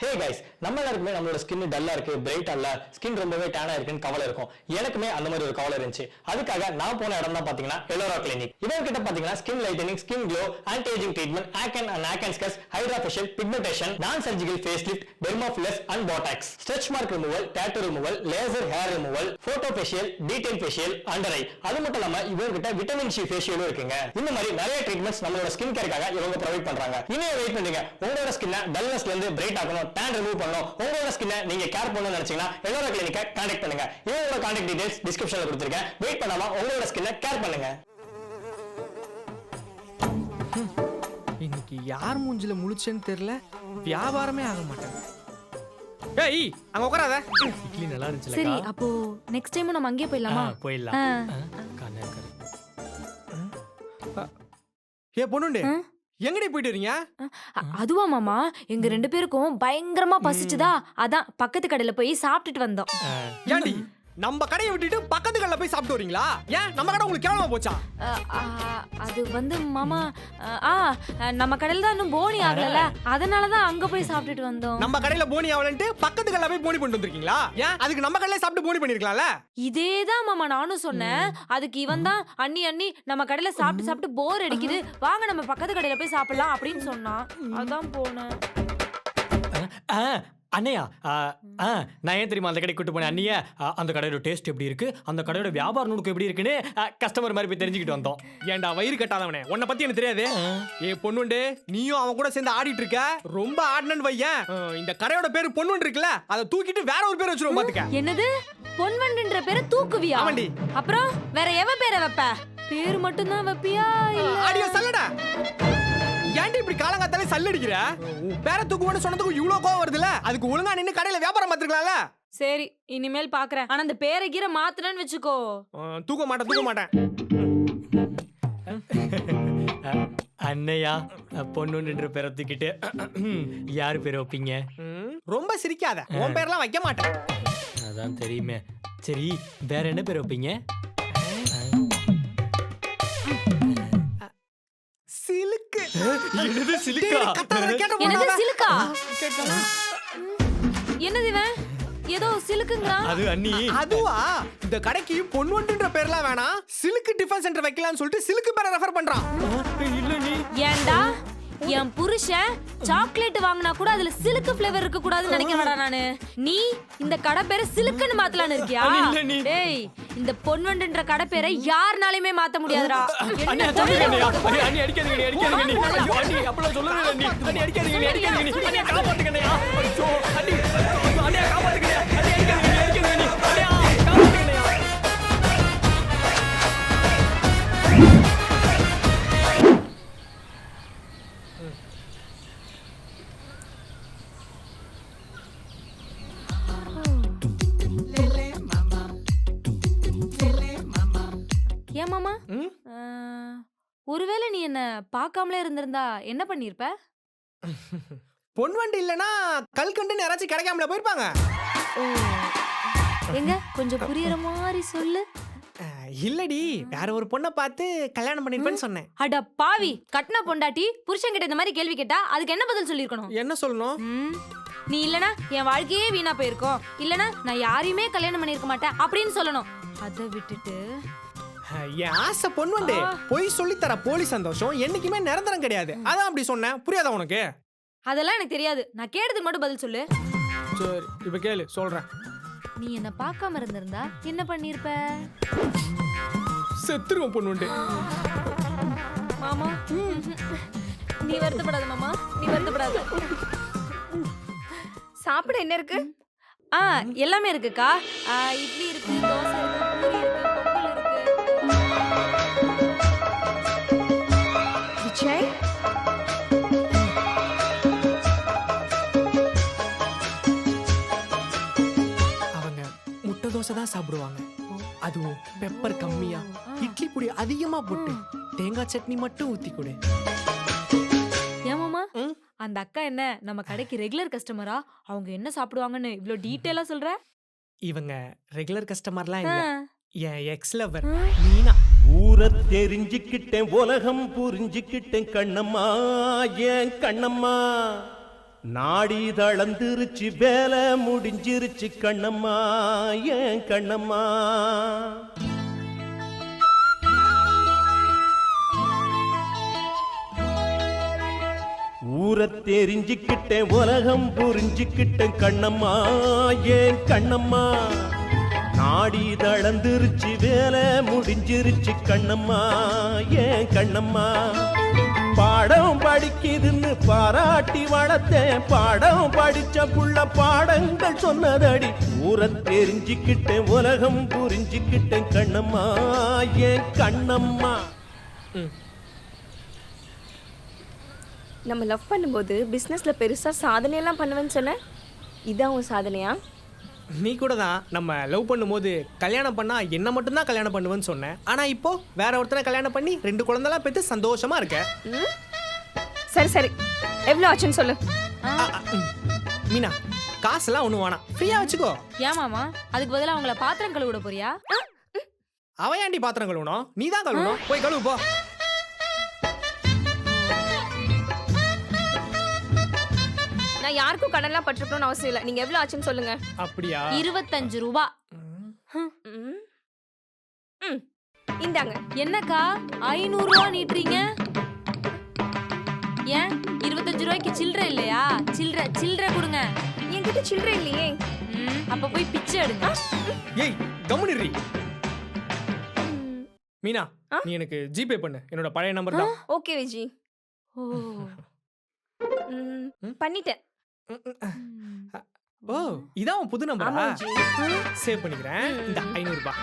Hey guys நம்ம எல்லாருக்குமே நம்மளோட ஸ்கின் டல்லா இருக்கு பிரைட் அல்ல ஸ்கின் ரொம்பவே டேனா இருக்குன்னு கவலை இருக்கும். எனக்குமே அந்த மாதிரி ஒரு கவலை இருந்துச்சு. அதுக்காக நான் போன இடம் தான் பாத்தீங்கன்னா எலோரா கிளினிக் இவங்க கிட்ட பாத்தீங்கன்னா skin lightening skin glow anti ageing treatment acne and acne scars hydra facial pigmentation non surgical face lift derma fillers and botox stretch mark removal tattoo removal laser hair removal photo facial detail facial under eye அது மட்டும் இல்லாம இவங்க கிட்ட vitamin C ஃபேஷியலும் இருக்குங்க. இந்த மாதிரி நிறைய treatments நம்மளோட ஸ்கின் கேருக்காக இவங்க ப்ரொவைட் பண்றாங்க. இன்னும் வெயிட் பண்ணுங்க உங்களோட ஸ்கின்னை டல்னஸ்ல இருந்து பிரைட் ஆகணும். டேன் ரிமூவ் பண்ணணும். உங்களோட ஸ்கின்னை நீங்க கேர் பண்ணணும்னு நினைச்சீங்கன்னா எல்லோர கிளினிக்கை கான்டாக்ட் பண்ணுங்க. இவங்களோட கான்டாக்ட் டீடைல்ஸ் டிஸ்கிரிப்ஷன்ல கொடுத்துருக்கேன். வெயிட் பண்ணாம உங்களோட ஸ்கின்னை கேர் பண்ணுங்க. இன்னைக்கு யார் மூஞ்சில முழிச்சேன்னு தெரியல. வியாபாரமே ஆக மாட்டேன் ஏய் அங்க உட்காராத. இட்லி நல்லா சரி இருந்துச்சுலக்கா அப்போ நெக்ஸ்ட் டைம் நம்ம அங்கேயே போயிடலாமா? போயிடலாம். கண்ணு. ஏ பொண்ணுண்டு? எங்கடி போயிட்டு வரீங்க? அதுவா மாமா எங்க ரெண்டு பேருக்கும் பயங்கரமா பசிச்சுதா அதான் பக்கத்து கடையில போய் சாப்பிட்டுட்டு வந்தோம். ஏண்டி நம்ம கடையை விட்டுட்டு பக்கத்து கடையில போய் சாப்பிட்டு வரீங்களா? ஏன்? நம்ம கடை உங்களுக்கு கேவலமா போச்சா? அது வந்து மாமா ஆ நம்ம கடையில தான் இன்னும் போனி ஆகல அதனாலதான் அங்க போய் சாப்பிட்டுட்டு வந்தோம். நம்ம கடையில போனி ஆகலன்ட்டு பக்கத்து கடையில போய் போனி பண்ணிட்டு வந்திருக்கீங்களா? ஏன்? அதுக்கு நம்ம கடையில சாப்பிட்டு போனி பண்ணிருக்கலாம்ல? இதேதான் மாமா நானும் சொன்னேன். அதுக்கு இவன் தான் அண்ணி அண்ணி நம்ம கடையில சாப்பிட்டு சாப்பிட்டு போர் அடிக்குது. வாங்க நம்ம பக்கத்து கடையில போய் சாப்பிடலாம் அப்படின்னு சொன்னான். அதான் போனேன். ஆ, அண்ணையா நான் ஏன் தெரியுமா அந்த கடைக்கு கூட்டு போனேன்? அண்ணிய அந்த கடையோட டேஸ்ட் எப்படி இருக்கு? அந்த கடையோட வியாபார நுணுக்கம் எப்படி இருக்குன்னு கஸ்டமர் மாதிரி போய் தெரிஞ்சுக்கிட்டு வந்தோம். ஏன்டா வயிறு கட்டாதவனே? உன்னை பத்தி எனக்கு தெரியாது. ஏ பொண்ணுண்டு நீயும் அவன் கூட சேர்ந்து ஆடிட்டு இருக்க. ரொம்ப ஆடினு வையன். இந்த கடையோட பேரு பொண்ணுண்டு இருக்குல்ல அதை தூக்கிட்டு வேற ஒரு பேர் வச்சிருவோம் பாத்துக்க. என்னது? பொன்வண்டுன்ற பேரை தூக்குவியா? ஆமாண்டி. அப்புறம் வேற எவ பேரை வைப்ப? பேரு மட்டும்தான் வைப்பியா ஆடியோ சல்லடா. ஏன்டி இப்படி காலங்காத்தாலே சல்லடிக்கிற? பேரை தூக்குவோன்னு சொன்னதுக்கு இவ்வளவு கோவம் வருதுல அதுக்கு ஒழுங்கா நின்னு கடையில வியாபாரம் பார்த்துக்கலாம்ல சரி இனிமேல் பாக்குறேன் ஆனா அந்த பேரை கீரை மாத்துனேன்னு வச்சுக்கோ. தூக்க மாட்டேன் தூக்க மாட்டேன். அண்ணையா பொண்ணுன்ற பேரை தூக்கிட்டு யாரு பேரை வைப்பீங்க? ரொம்ப சிரிக்காத. உன் பேர்லாம் வைக்க மாட்டேன். அதான் தெரியுமே. சரி வேற என்ன பேர் வைப்பீங்க? என்னது சிலிக்கா? என்னது. சிலுக்கா? என்னது இவன்? ஏதோ சிலுக்குங்கிறான் அது அண்ணி. அதுவா? இந்த கடைக்கு பொன்வண்டுன்ற பேர்லாம் வேணாம். சிலுக்கு டிஃபன் சென்டர் வைக்கலாம்னு சொல்லிட்டு சிலுக்கு பேரை ரெஃபர் பண்றான். இல்ல நீ ஏன்டா? என் புருஷன் சாக்லேட் வாங்கினா கூட அதுல சிலுக்கு ஃப்ளேவர் இருக்க கூடாதுன்னு நினைக்கிறடா நானு நீ இந்த கடை பேரை சிலுக்குன்னு மாத்தலாம்னு இருக்கியா. டேய் இந்த பொன்வண்டுன்ற கடை பேரை யாருனாலையுமே மாத்த முடியாதுடா அடிக்காதீங்க ஏன் மாமா? ம்? அஹ், ஒருவேளை நீ என்ன பார்க்காமலே இருந்திருந்தா என்ன பண்ணிருப்ப பொன்வண்டு இல்லனா கல்கண்டுன்னு யாராச்சும் கிடைக்காமல போயிருப்பாங்க. எங்க? கொஞ்சம் புரியற மாதிரி சொல்லு. அஹ், இல்லடி. வேற ஒரு பொண்ணை பார்த்து கல்யாணம் பண்ணிருப்பேன்னு சொன்னேன். அட பாவி. கட்டின பொண்டாட்டி புருஷன் கிட்ட இந்த மாதிரி கேள்வி கேட்டா அதுக்கு என்ன பதில் சொல்லிருக்கணும் என்ன சொல்லணும்? ம், நீ இல்லனா என் வாழ்க்கையே வீணா போயிருக்கும். இல்லனா நான் யாரையுமே கல்யாணம் பண்ணிருக்க மாட்டேன் அப்படின்னு சொல்லணும். அதை விட்டுட்டு என் ஆசை பொன்வண்டு ஆ. பொய் சொல்லித்தர போலி சந்தோஷம் என்னைக்குமே நிரந்தரம் கிடையாது. அதான் அப்படி சொன்னேன். புரியாதா உனக்கு? அதெல்லாம் எனக்கு தெரியாது. நான் கேட்டதுக்கு மட்டும் பதில் சொல்லு. சரி இப்ப கேளு. சொல்றேன். நீ என்ன பார்க்காம இருந்திருந்தா என்ன பண்ணிருப்ப? செத்துருவோம் பொண்ணுண்டு மாமா. நீ வருத்தப்படாத மாமா. நீ வருத்தப்படாத. சாப்பிட என்ன இருக்கு? ஆ எல்லாமே இருக்குக்கா. இட்லி இருக்கு தோசை இருக்கு. சாப்பிடுவாங்க. அதுவும் பெப்பர் கம்மியா. இட்லி பொடி அதிகமா போட்டு தேங்காய் சட்னி மட்டும் ஊத்தி கொடு. ஏன் மாமா? ம்? அந்த அக்கா என்ன நம்ம கடைக்கு ரெகுலர் கஸ்டமரா அவங்க என்ன சாப்பிடுவாங்கன்னு இவ்ளோ டீட்டெயிலா சொல்ற? இவங்க ரெகுலர் கஸ்டமர்லாம் இல்ல. என் எக்ஸ் லவர். மீனா. ஊரை தெரிஞ்சுக்கிட்டேன் உலகம் புரிஞ்சுக்கிட்டேன் கண்ணம்மா ஏன் கண்ணம்மா? நாடி தளந்துருச்சு வேலை முடிஞ்சிருச்சு கண்ணம்மா ஏன் கண்ணம்மா? ஊரை தெரிஞ்சுக்கிட்டேன் உலகம் புரிஞ்சுக்கிட்டேன் கண்ணம்மா ஏன் கண்ணம்மா? நாடி தளந்துருச்சு வேலை முடிஞ்சிருச்சு கண்ணம்மா ஏன் கண்ணம்மா? பாடம் படிக்குதுன்னு பாராட்டி வளர்த்தேன். பாடம் படிச்ச புள்ள பாடங்கள் சொன்னதடி ஊரை தெரிஞ்சுக்கிட்டேன் உலகம் புரிஞ்சுக்கிட்டேன் கண்ணம்மா ஏன் கண்ணம்மா. நம்ம லவ் பண்ணும்போது பிஸ்னஸ்ல பெருசா சாதனையெல்லாம் பண்ணுவேன்னு சொன்ன? இதான் உன் சாதனையா? நீ கூட தான் நம்ம லவ் பண்ணும்போது கல்யாணம் பண்ணா என்ன மட்டும்தான் கல்யாணம் பண்ணுவேன்னு சொன்னேன். ஆனா இப்போ வேற ஒருத்தனை கல்யாணம் பண்ணி ரெண்டு குழந்தைலாம் பெற்று சந்தோஷமா இருக்க. ம்? சரி சரி. எவ்வளோ ஆச்சுன்னு சொல்லு. மீனா காசுலாம் ஒண்ணு வேணாம். ஃப்ரீயா வச்சுக்கோ. ஏன் மாமா? அதுக்கு பதிலா அவங்கள பாத்திரம் கழுவிட போறியா? அவன் ஏன்டி பாத்திரம் கழுவணும்? நீ தான் கழுவணும். போய் கழுவு போ. நான் யாருக்கும் கடன்லாம் பட்டிருக்கணும்னு அவசியம் இல்லை. நீங்க எவ்வளோ ஆச்சுன்னு சொல்லுங்க. அப்படியா? இருபத்தஞ்சு ரூபா. ம். ம். இந்தாங்க. என்னக்கா? ஐநூறு ரூபா நீட்டுறீங்க? ஏன்? இருபத்தஞ்சு ரூபாய்க்கு சில்லற இல்லையா? சில்லற சில்லற கொடுங்க. என்கிட்ட சில்லறை இல்லையே. ம், அப்ப போய் பிச்சை எடுங்க. ஏய் கம்முனிரி. ம். மீனா ஆ? நீ எனக்கு ஜிபே பண்ணு. என்னோட பழைய நம்பர் தான். ஓகே விஜி. ஓ. ம். ம்? பண்ணிட்டேன். ஓ இதான் உன் புது நம்பரா? சேவ் பண்ணிக்கிறேன். இந்த ஐநூறு ரூபாய்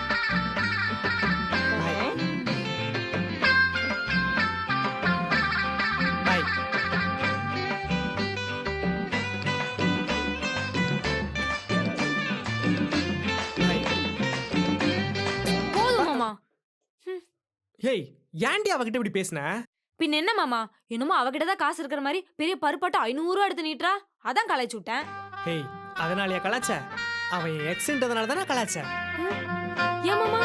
தரேன். பாய் பாய் போதும் மாமா. ஏய் ஏன்டி அவகிட்ட இப்படி பேசுன? பின்ன என்ன மாமா? என்னமோ அவகிட்ட தான் காசு இருக்கிற மாதிரி பெரிய பருப்பாட்டு ஐநூறு ரூபா எடுத்து நீட்டுறா? அதான் களைச்சு விட்டேன். ஏய் அதனாலயா கலாச்ச அவன் என் எக்ஸ்ன்றதுனால தானே கலாச்ச ஏன் மாமா?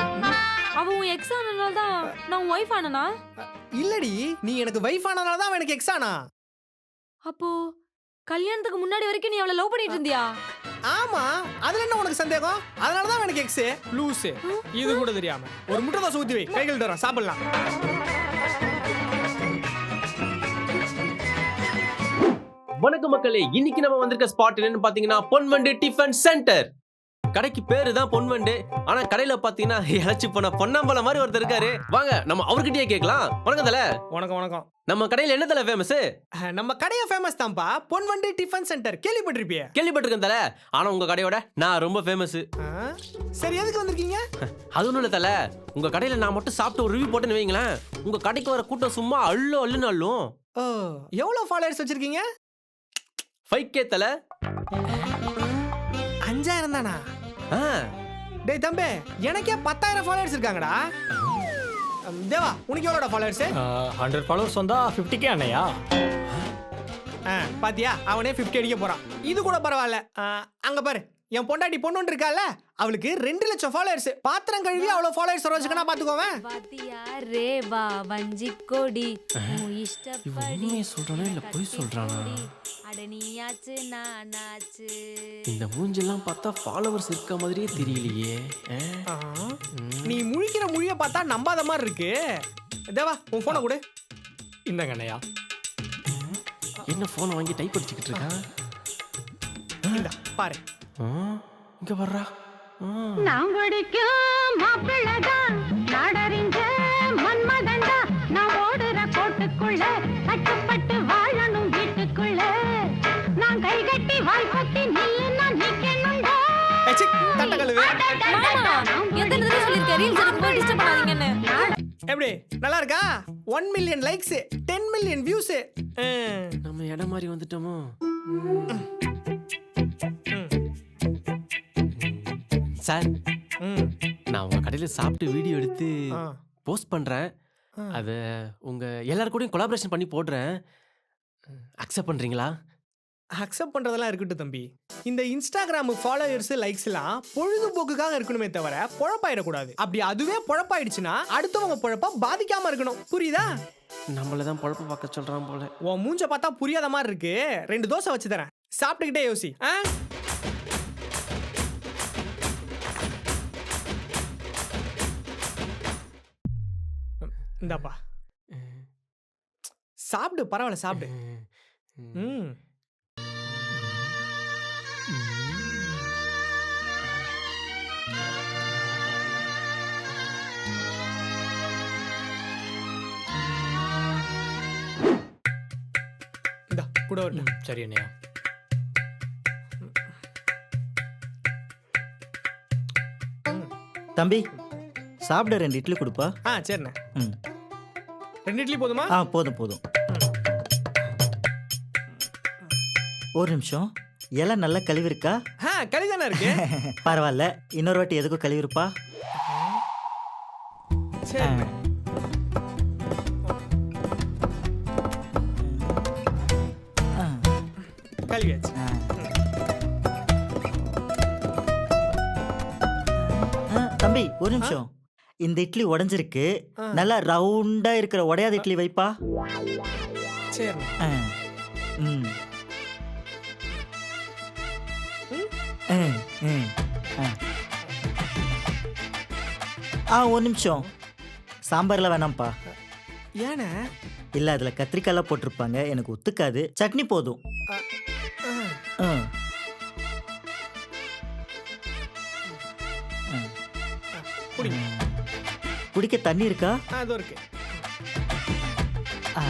அவ உன் எக்ஸ் ஆனனால தான் நான் உன் ஒய்ஃப் ஆனனா? இல்லடி நீ எனக்கு வைஃப் ஆனதால தான் அவன் எனக்கு எக்ஸ் ஆனா. அப்போ கல்யாணத்துக்கு முன்னாடி வரைக்கும் நீ அவளை லவ் பண்ணிட்டு இருந்தியா? ஆமா அதுல என்ன உனக்கு சந்தேகம்? அதனால தான் எனக்கு எக்ஸ் லூசு. இது கூட தெரியாம. ஒரு முட்டை தோசை ஊத்தி வை. கைகள் தரோம் சாப்பிடலாம். வணக்கம் மக்களே இன்னைக்கு நம்ம வந்திருக்க ஸ்பாட் என்னன்னு பாத்தீங்கன்னா பொன்வண்டு டிஃபன் சென்டர் கடைக்கு பேரு தான் பொன்வண்டு. ஆனா கடையில பாத்தீங்கன்னா இழைச்சி போன பொன்னம்பலம் மாதிரி ஒருத்தர் இருக்காரு. வாங்க நம்ம அவர்கிட்டயே கேட்கலாம். வணக்கம் தல. வணக்கம் வணக்கம். நம்ம கடையில என்ன தல ஃபேமஸ் நம்ம கடையை ஃபேமஸ் தான்ப்பா. பொன்வண்டி டிஃபன் சென்டர் கேள்விப்பட்டிருப்பியே? கேள்விப்பட்டிருக்கேன் தல. ஆனா உங்க கடையோட நான் ரொம்ப ஃபேமஸ்? சரி எதுக்கு வந்திருக்கீங்க? அது ஒண்ணும் இல்ல தல. உங்க கடையில நான் மட்டும் சாப்பிட்டு ஒரு ரிவ்யூ போட்டேன்னு வைங்களேன். உங்க கடைக்கு வர கூட்டம் சும்மா அள்ளு அள்ளுன்னு அள்ளும். ஓ எவ்வளவு ஃபாலோவர்ஸ் வச்சிருக்கீங்க? ஃபைவ் கே தல? அஞ்சாயிரம் தானா? ஆ, டேய் தம்பி எனக்கே பத்தாயிரம் ஃபாலோவர்ஸ் இருக்காங்கடா. தேவா உனக்கு எவ்வளோடா ஃபாலோவர்ஸ் ஹண்ட்ரட் ஃபாலோவர்ஸ் வந்தா ஃபிஃப்டி கே அண்ணையா? பாத்தியா அவனே 50 அடிக்க போறான். இது கூட பரவாயில்ல. ஆ, அங்க பாரு என் பொண்டாட்டி பொண்ணு இருக்கால அவளுக்கு ரெண்டு லட்சம் ஃபாலோவர்ஸ் பாத்திரம் கழுவி அவ்வளவு ஃபாலோவர்ஸ் வச்சுக்கனா பாத்துக்கோவேன் வாத்தியா ரே வா வஞ்சி கொடி இஷ்டப்படி சொல்றானா? இல்ல பொய் சொல்றானா? கொடி. அட நீயாச்சு நானாச்சு. இந்த மூஞ்செல்லாம் பார்த்தா ஃபாலோவர்ஸ் இருக்க மாதிரியே தெரியலையே. நீ முழிக்கிற முழிய பார்த்தா நம்பாத மாதிரி இருக்கு. தேவா உன் போனை கொடு. இந்தாங்க அண்ணையா. என்ன போனை வாங்கி டைப் அடிச்சுக்கிட்டு இருக்கான் இந்த பாரு. இங்க வர்றா. நான் குடிக்கும் மாப்பிள்ளதான். நாடறிஞ்ச கட்டி வாய் கொத்தி நீ நான் நிக்கணும்டா ஏய், சீ, தட்டை கழுவு. மாமா எத்தனை தடவை சொல்லிருக்கேன் ரீல்ஸ் எடுக்கும்போது டிஸ்டர்ப் பண்ணாதீங்கன்னு. எப்படி? நல்லா இருக்கா? One million likes ten million views நம்ம இடம் மாதிரி வந்துட்டோமோ? சார் நான் உங்க கடையில சாப்பிட்டு வீடியோ எடுத்து போஸ்ட் பண்றேன். அத உங்க எல்லாரும் கூடயும் கொலாபரேஷன் பண்ணி போடுறேன். அக்செப்ட் பண்றீங்களா? அக்செப்ட் பண்றதெல்லாம் இருக்கட்டும் தம்பி. இந்த இன்ஸ்டாகிராம் ஃபாலோவர்ஸ் லைக்ஸ் எல்லாம் பொழுதுபோக்குக்காக இருக்கணுமே தவிர பொழப்பாயிடக்கூடாது. அப்படி அதுவே பொழப்பாயிடுச்சுன்னா அடுத்தவங்க பொழப்பா பாதிக்காம இருக்கணும். புரியுதா? நம்மள தான் பொழப்பு பார்க்க சொல்றான் போல. உன் மூஞ்ச பார்த்தா புரியாத மாதிரி இருக்கு. ரெண்டு தோசை வச்சு தரேன். சாப்பிட்டுக்கிட்டே யோசி. ஆ? இந்தாப்பா. சாப்பிடு பரவாயில்ல சாப்பிடு. ம். கூட வரட்டும். சரி அண்ணியா. தம்பி சாப்பிட ரெண்டு இட்லி கொடுப்பா. ஆ சரிண்ணே. ம். ரெண்டு இட்லி போதுமா? ஆ போதும் போதும். ஒரு நிமிஷம். இலை நல்லா கழுவிருக்கா? ஆ களி தானே இருக்கு. பரவாயில்ல. இன்னொரு வாட்டி எதுக்கும் கழுவிருப்பா? சரி ஒரு நிமிஷம். இந்த இட்லி உடைஞ்சிருக்கு. நல்லா ரவுண்டா இருக்கிற உடையாத இட்லி வைப்பா? ஆ. ம். ஆ. ஆ. ஆ ஒரு நிமிஷம். சாம்பார்ல வேணாம்ப்பா. ஏண்ணே இல்ல அதுல கத்திரிக்காய்லாம் போட்டிருப்பாங்க. எனக்கு ஒத்துக்காது. சட்னி போதும். குடிக்க தண்ணி இருக்கா? ஆ அதோ இருக்கு. ஆ.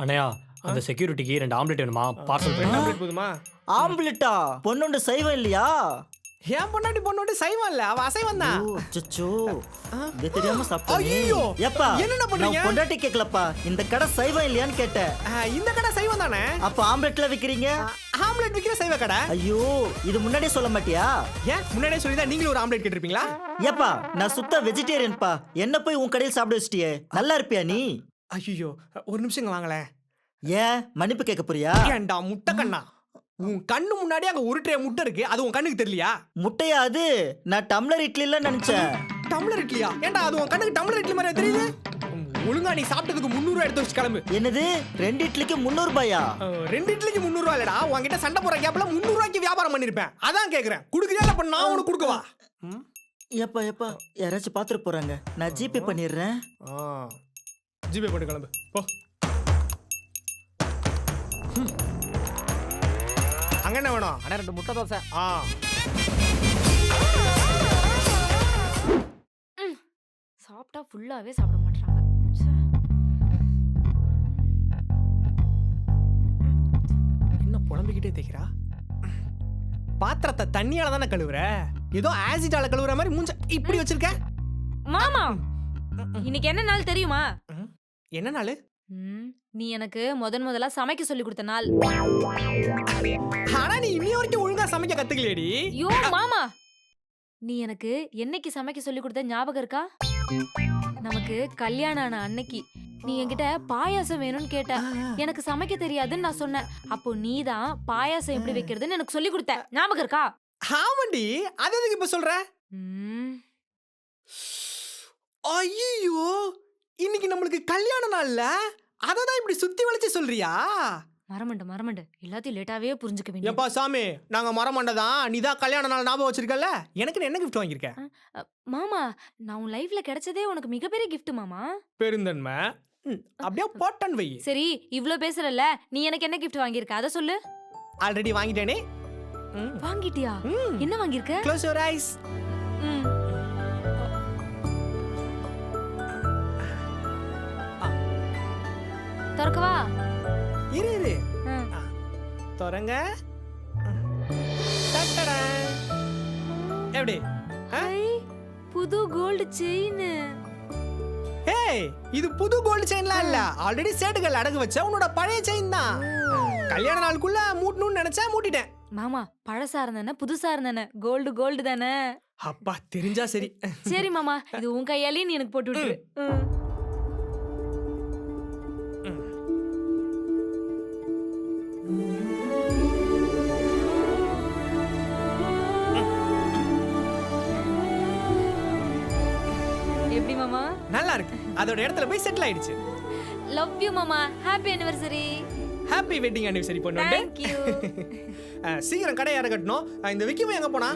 அண்ணையா அந்த செக்யூரிட்டிக்கு ரெண்டு ஆம்லெட் வேணுமா? பார்சல் பண்ணி ஆம்லெட் போதுமா? ஆம்லெட்டா? பொண்ணுண்டு சைவம் இல்லையா? ஏன் பொண்டாட்டி பொண்ணோட சைவம் இல்ல. அவ அசைவம் தான். ஓ, அச்சச்சோ. இது தெரியாம சாப்பிட்டேனே. ஐயோ! எப்பா என்னண்ணா பண்றீங்க? பொண்டாட்டி கேக்கலப்பா. இந்த கடை சைவம் இல்லையான்னு கேட்டேன். இந்த கடை சைவம் தானே? அப்ப ஆம்லெட்ல விக்கிறீங்க? ஆம்லெட் விக்கிற சைவ கடை. ஐயோ இது முன்னாடியே சொல்ல மாட்டியா? ஏன்? முன்னாடியே சொல்லிதான் நீங்களும் ஒரு ஆம்லெட் கேட்டிருப்பீங்களா? ஏப்பா நான் சுத்த வெஜிடேரியன்பா. என்ன போய் உன் கடையில் சாப்பிட வச்சிட்டியே? நல்லா இருப்பியா நீ? ஐயோ ஒரு நிமிஷம் வாங்களேன். ஏன்? மன்னிப்பு கேட்க போறியா? ஏன்டா முட்டை கண்ணா? உன் கண்ணு முன்னாடி அங்க ட்ரே முட்டை இருக்கு. அது உன் கண்ணுக்கு தெரியலையா? முட்டையா அது? நான் டம்ளர் இட்லில நினைச்சேன். டம்ளர் இட்லியா? ஏன்டா அது உன் கண்ணுக்கு டம்ளர் இட்லி மாதிரி தெரியுது? ஒழுங்கா நீ சாப்பிட்டதுக்கு முந்நூறு எடுத்து வச்சு கிளம்பு. என்னது? ரெண்டு இட்லிக்கு முந்நூறு ரூபாயா ரெண்டு இட்லிக்கு முந்நூறு ரூபா இல்லடா. உன்கிட்ட சண்டை போற கேப்ல முந்நூறு ரூபாய்க்கு வியாபாரம் பண்ணிருப்பேன். அதான் கேக்குறேன். குடுக்குறியா அப்ப நான் உனக்கு கொடுக்கவா? ஏப்பா ஏப்பா யாராச்சும் பாத்துட்டு போறாங்க. நான் ஜிபே பண்ணிடுறேன். ஜிபே போட்டு கிளம்பு. போ. அங்க என்ன வேணும்? அண்ணா ரெண்டு முட்டை தோசை. ஆ. சாப்பிட்டா ஃபுல்லாவே சாப்பிட மாட்டாங்க என்ன புலம்பிக்கிட்டே தேய்க்கிறா? பாத்திரத்தை தண்ணியால தானே கழுவுற? ஏதோ ஆசிட்டால கழுவுற மாதிரி மூஞ்ச இப்படி வச்சிருக்க? மாமா! இன்னைக்கு என்ன நாள் தெரியுமா? என்ன நாளு? ம், நீ எனக்கு முதன் முதலா சமைக்க சொல்லி கொடுத்த நாள். ஆனா நீ இன்னி வரைக்கும் ஒழுங்கா சமைக்க கத்துக்கலையேடி. யோ மாமா. நீ எனக்கு என்னைக்கு சமைக்க சொல்லி கொடுத்த ஞாபகம் இருக்கா? நமக்கு கல்யாணம் ஆன அன்னைக்கு நீ என்கிட்ட பாயாசம் வேணும்னு கேட்ட. எனக்கு சமைக்க தெரியாதுன்னு நான் சொன்னேன். அப்போ நீ தான் பாயாசம் எப்படி வைக்கிறதுன்னு எனக்கு சொல்லி கொடுத்த. ஞாபகம் இருக்கா? ஆமாண்டி அது எதுக்கு இப்ப சொல்ற? ம், ஐயோ இன்னைக்கு நம்மளுக்கு கல்யாண நாள்ல? அததான் இப்படி சுத்தி வளைச்சு சொல்றியா? மறமண்டு மறமண்டு எல்லாத்தையும் லேட்டாவே புரிஞ்சுக்க வேண்டிய எப்பா சாமி நாங்க மரமாண்டதான் நீ தான் கல்யாண நாள் ஞாபகம் வச்சிருக்கல எனக்கு என்ன கிஃப்ட் வாங்கியிருக்க? மாமா நான் உன் லைஃப்ல கிடைச்சதே உனக்கு மிகப்பெரிய gift மாமா. பெருந்தன்மை. அப்படியே போட்டன் வை. சரி இவ்ளோ பேசுறல்ல நீ எனக்கு என்ன gift வாங்கியிருக்க? அத சொல்லு. ஆல்ரெடி வாங்கிட்டேனே? வாங்கிட்டியா? என்ன வாங்கியிருக்க? க்ளோஸ் யுவர் ஐஸ் ம். திறக்கவா இரு இரு. தொடங்க டட்டடா. எப்படி? ஐ, புது கோல்டு செயின். ஏய் இது புது கோல்டு செயின்லாம் இல்ல. ஆல்ரெடி சேட்டுகள் அடகு வச்ச உன்னோட பழைய செயின் தான். கல்யாண நாளுக்குள்ள மூட்டணும்னு நினைச்சா மூட்டிட்டேன். மாமா பழசா இருந்தானே புதுசா இருந்தானே கோல்டு கோல்டு தானே. அப்பா தெரிஞ்சா சரி. சரி மாமா இது உன் கையாலே நீ எனக்கு போட்டு விட்டுரு. ம். அதோட இடத்துல போய் செட்டில் ஆயிடுச்சு. லவ் யூ மாமா happy anniversary. Happy wedding anniversary பொண்ணு தேங்க் யூ சீக்கிரம் கடையை இறக்கட்டணும். அஹ், இந்த விக்கிம எங்க போனா?